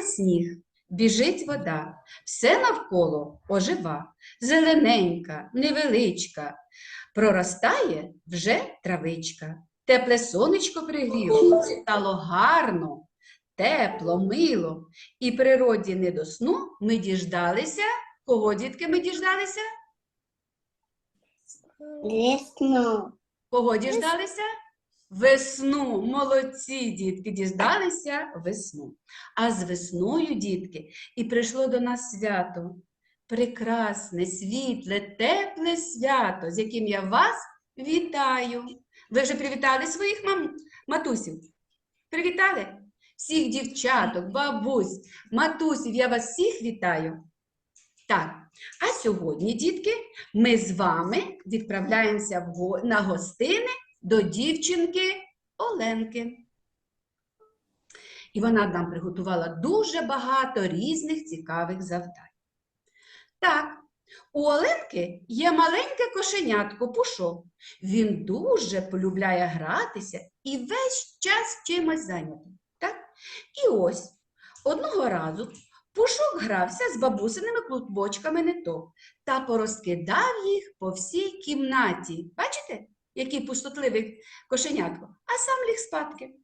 тане сніг, біжить вода, все навколо ожива, зелененька, невеличка, проростає вже травичка. Тепле сонечко пригріло, стало гарно, тепло, мило. І природі не до сну ми діждалися. Кого, дітки, ми діждалися? Весну. Кого діждалися? Весну. Молодці, дітки, діждалися весну. А з весною, дітки, і прийшло до нас свято. Прекрасне, світле, тепле свято, з яким я вас вітаю. Ви вже привітали своїх мам... матусів? Привітали? Всіх дівчаток, бабусь, матусів, я вас всіх вітаю. Так, а сьогодні, дітки, ми з вами відправляємося на гостини до дівчинки Оленки. І вона нам приготувала дуже багато різних цікавих завдань. Так, у Оленки є маленьке кошенятко Пушок. Він дуже полюбляє гратися і весь час чимось зайнятий. Так? І ось одного разу Пушок грався з бабусиними клубочками ниток та порозкидав їх по всій кімнаті. Бачите, який пустотливий кошенятко, а сам ліг спадки.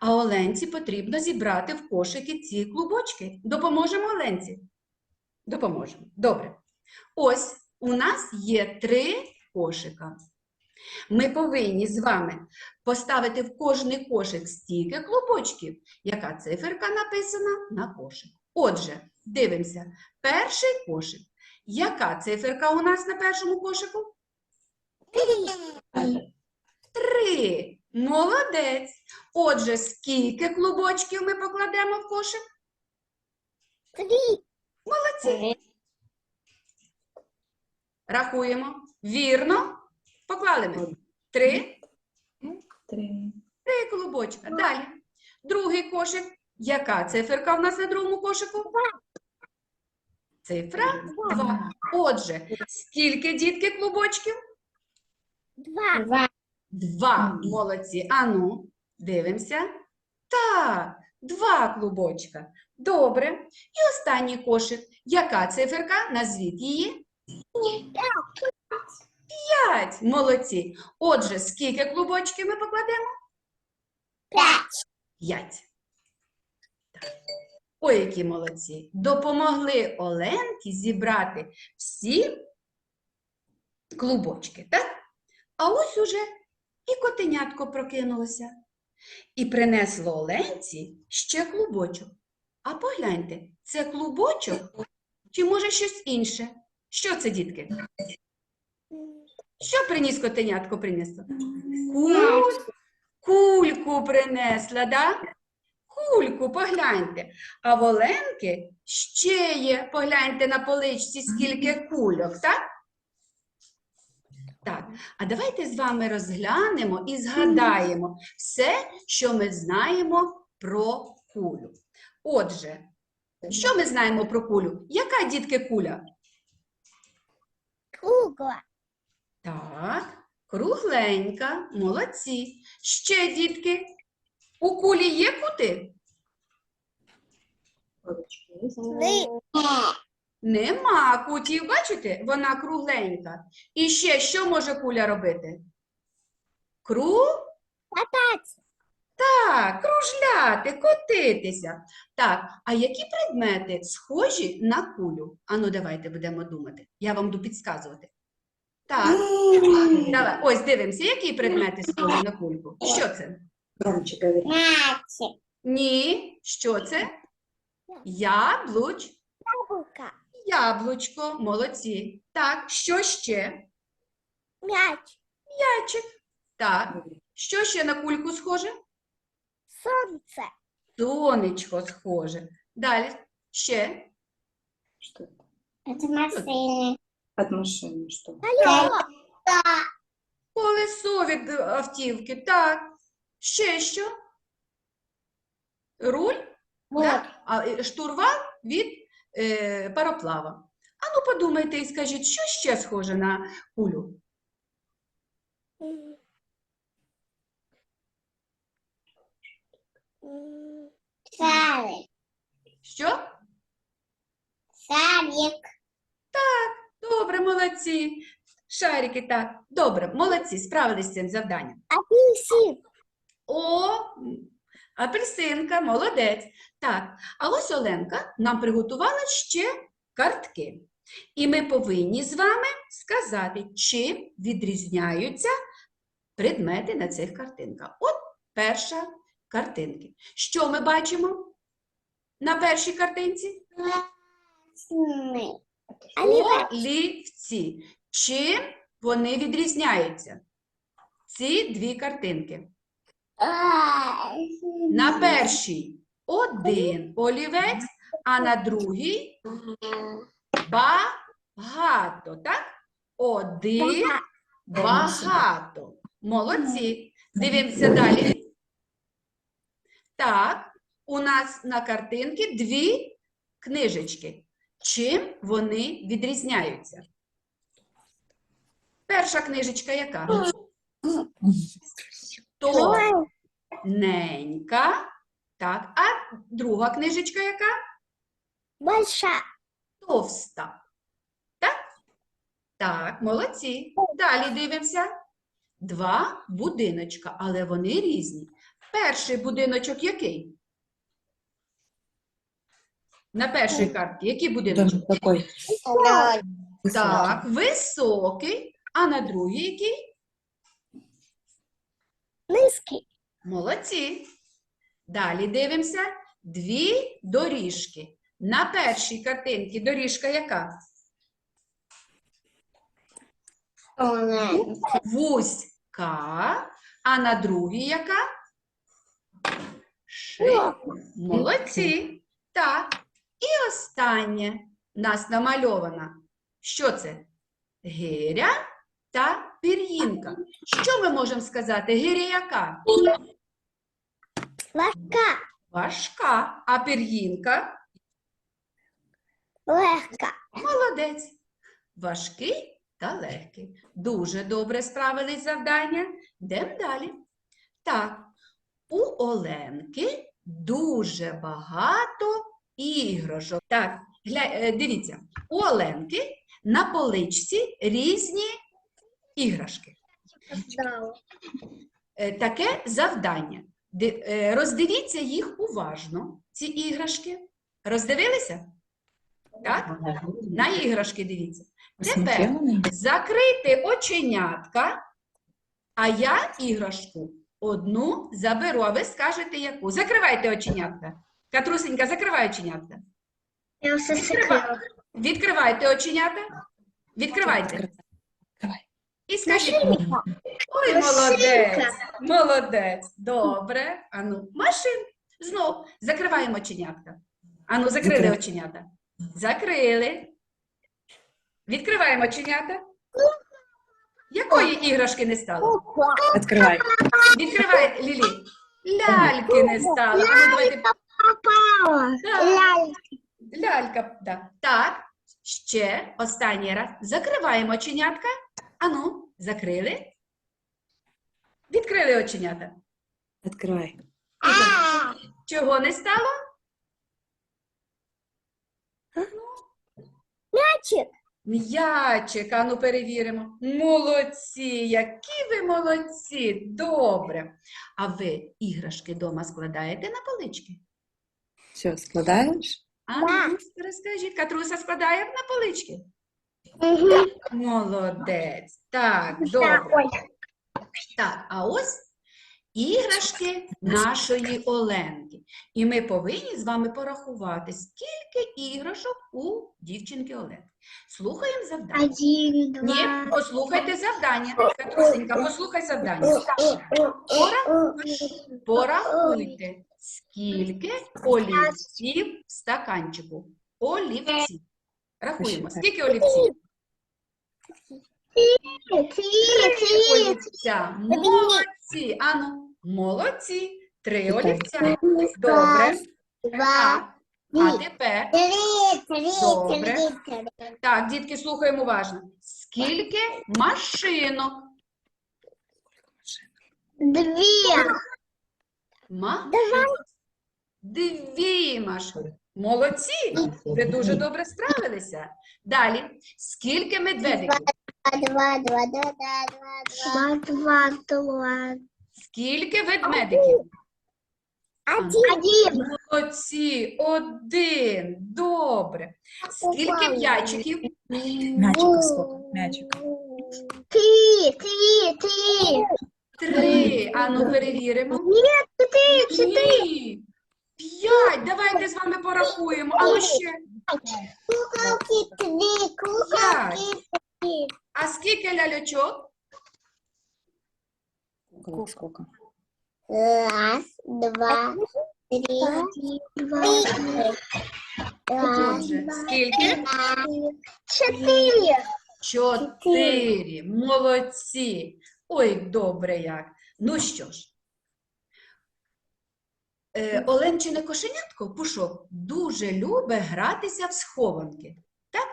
А Оленці потрібно зібрати в кошики ці клубочки. Допоможемо Оленці? Допоможемо. Добре. Ось у нас є три кошика. Ми повинні з вами поставити в кожний кошик стільки клубочків, яка циферка написана на кошик. Отже, дивимося. Перший кошик. Яка циферка у нас на першому кошику? Три. Молодець. Отже, скільки клубочків ми покладемо в кошик? Три. Молодці. Рахуємо. Вірно. Поклали ми. Три. Три. Три клубочка. Далі. Другий кошик. Яка циферка в нас на другому кошику? Цифра 2. Отже, скільки дітки клубочків? Два. Два. Два. Молодці. Ану, дивимося. Так, два клубочка. Добре. І останній кошик. Яка циферка? Назвіть її. П'ять. Молодці. Отже, скільки клубочків ми покладемо? Пять. П'ять. Ой, які молодці. Допомогли Оленці зібрати всі клубочки, так? А ось уже і котенятко прокинулося. І принесло Оленці ще клубочок. А погляньте, це клубочок чи може щось інше? Що це, дітки? Що приніс котенятко принесло? Куль... Кульку принесла, да? Кульку, погляньте. А в Оленки ще є, погляньте на поличці, скільки кульок, так? Так, а давайте з вами розглянемо і згадаємо все, що ми знаємо про кулю. Отже, що ми знаємо про кулю? Яка дітки куля? Кругла. Так, кругленька, молодці. Ще, дітки, у кулі є кути? Три. Нема кутів, бачите? Вона кругленька. І ще що може куля робити? Кру? Катать. Так, кружляти, котитися. Так, а які предмети схожі на кулю? Ану, давайте будемо думати. Я вам буду підказувати. Так, давай. Ось дивимося, які предмети схожі на кульку. Що це? Ні, що це? Яблуч. Яблоко. Яблучко, молодці. Так, що ще? Мяч. М'ячик. Так. Що ще на кульку схоже? Солнце. Сонечко схоже. Далі. Ще. Что это? Это машины. От машины что? Алло. Колесо від автівки. Так. Ще що? Руль? Вот. Да? А е, штурвал від е, пароплава. Ану, подумайте і скажіть, що ще схоже на кулю? Шарик. Що? Садик. Добре, молодці. Шарики, так. Добре, молодці, справились з цим завданням. Апельсин. О, апельсинка, молодець. Так, а ось Оленка нам приготувала ще картки. І ми повинні з вами сказати, чим відрізняються предмети на цих картинках. От перша картинки. Що ми бачимо на першій картинці? Олівці. Чим вони відрізняються? Ці дві картинки. На першій один олівець, а на другій багато, так? Один багато. Молодці. Дивимося далі. Так, у нас на картинці дві книжечки. Чим вони відрізняються? Перша книжечка яка? Тоненька. Так, а друга книжечка яка? Большая. Товста. Так? Так, молодці. Далі дивимося. Два будиночка, але вони різні. Перший будиночок який? На першій карті. Який будиночок? Такой. Так, високий. А на другій який? Низкий. Молодці. Далі дивимося. Дві доріжки. На першій картинці доріжка яка? Вузька. А на другій яка? Широка. Молодці. Так. І останнє в нас намальована. Що це? Гиря та пір'їнка. Що ми можемо сказати? Гиря яка? Легка. Важка. А пір'їнка? Легка. Молодець. Важкий та легкий. Дуже добре справились завдання. Йдемо далі. Так, у Оленки дуже багато іграшок. Так, гля... е, дивіться, у Оленки на поличці різні іграшки. Е, Таке завдання. Е, Роздивіться їх уважно, ці іграшки. Роздивилися? Так? На іграшки дивіться. Тепер закрити оченятка, а я іграшку одну заберу, а ви скажете яку. Закривайте оченятка. Катрусенька, закривай оченятка. Я все Відкривай. Відкривайте оченята. Відкривайте. І скажіть. Ой, молодець, молодець. Добре. Ану, машин. Знов закриваємо оченятка. Ану, закрили Закрили. оченята. Закрили. Відкриваємо оченята. Якої іграшки не стало? Открывай. Відкривай, Лілі. Ляльки не стало. Ану, давайте. Попала. Так, лялька. Да. Так, ще останній раз. Закриваємо оченятка. Ану, закрили. Відкрили оченята. Открывай. Чого не стало? Мячик. М'ячик, ану перевіримо. Молодці, які ви молодці. Добре. А ви іграшки вдома складаєте на полички? Все, складаешь? А ну, розкажіть, Катруся складає на полички? Мгм. Молодець. Так, добре. Так, а ось іграшки нашої Оленки. І ми повинні з вами порахувати, скільки іграшок у дівчинки Оленки. Слухаємо завдання. Один, Ні, послухайте завдання. Катрусенька, послухай завдання. Пора- Порахуйте, скільки олівців в стаканчику. Олівці. Рахуємо. Скільки олівців? Олівця. Молодці. Ану, молодці. Три олівця. Добре. Два. А тепер, Три, три, Добре. три, три. так, дітки, слухаємо уважно. Скільки машинок? Две. Ма? Давай. Дві машини. Молодці! Ви дуже добре справилися. Далі, скільки медведиків? Два, два, два, два, два, два, два. Скільки ведмедиків? Один. Молодці, один. Добре. Скільки м'ячиків? Мячика сколько? Мячика. Три, три, три. Три. Ану, перевіримо. Четыре, четыре. Ні. П'ять. Давайте з вами порахуємо. А ну ще. Куколки три, куколки три. А скільки ляльочок? Сколько? Раз, два, три, два, Отже, скільки? четыре. Чотири. Молодці. Ой, добре як. Ну що ж. Е, Оленчине кошенятко, Пушок, дуже любить гратися в схованки. Так?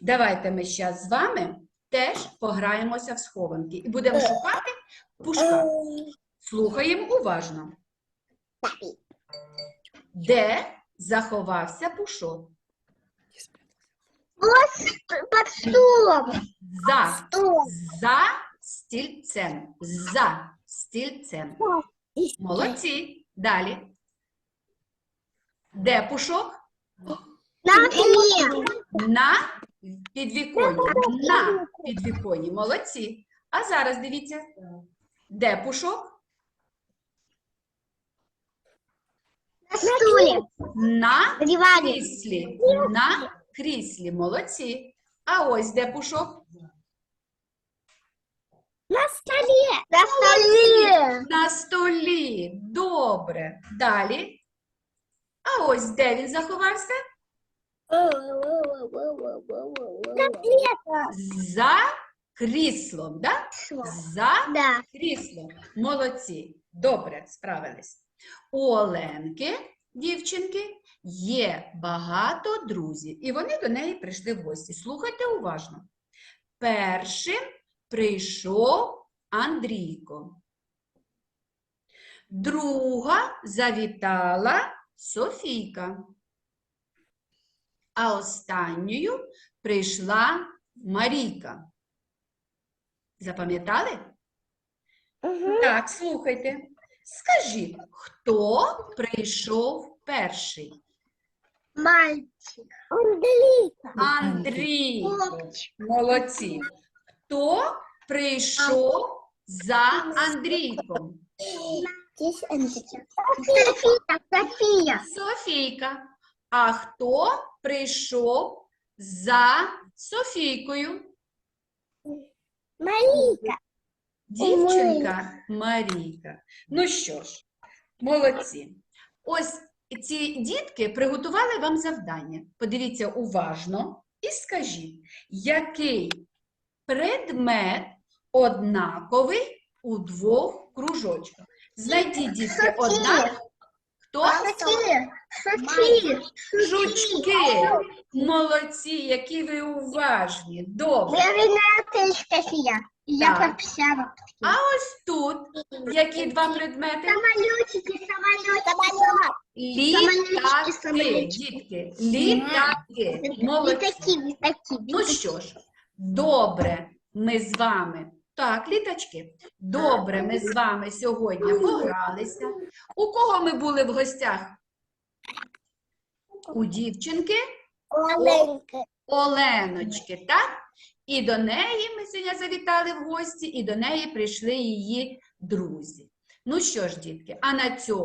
Давайте ми зараз з вами теж пограємося в схованки і будемо шукати пушка. Слухаємо уважно. Де заховався пушок? Под стулом. За, Стул. за стільцем. За стільцем. Молодці. Далі. Де пушок? На окне. На підвіконні. На підвіконні. Молодці. А зараз дивіться. Де пушок? На стуле. На кріслі. На кріслі. Молодці. А ось де пушок? На столе. На столе. На столі. Добре. Далі. А ось де він заховався? За кріслом. Да? За Да. кріслом. Молодці. Добре, справились. У Оленки, дівчинки, є багато друзів, і вони до неї прийшли в гості. Слухайте уважно. Першим прийшов Андрійко. Друга завітала Софійка. А останньою прийшла Марійка. Запам'ятали? Так, слухайте. Скажіть, хто прийшов перший? Мальчик. Андрей. Андрій. Молодці. Хто прийшов за Андрійком? Здесь. София. София. Софійка. А хто прийшов за Софійкою? Марика. Дівчинка Марійка. Ну що ж, молодці. Ось ці дітки приготували вам завдання. Подивіться уважно і скажіть, який предмет однаковий у двох кружочках. Знайдіть дітки однак. Хто? София. Жучки. Молодці, які ви уважні. Добре. Я Так. попсяла. А ось тут які два предмети? Самолетики, самолетики. Самолет. Літаки, дітки, літаки. Молодці. Літаки, літаки. Ну що ж, добре, ми з вами. Так, літачки. Добре, ми з вами сьогодні погралися. У кого ми були в гостях? У дівчинки Оленки. Оленочки, так? І до неї ми сьогодні завітали в гості, і до неї прийшли її друзі. Ну що ж, дітки, а на цьому.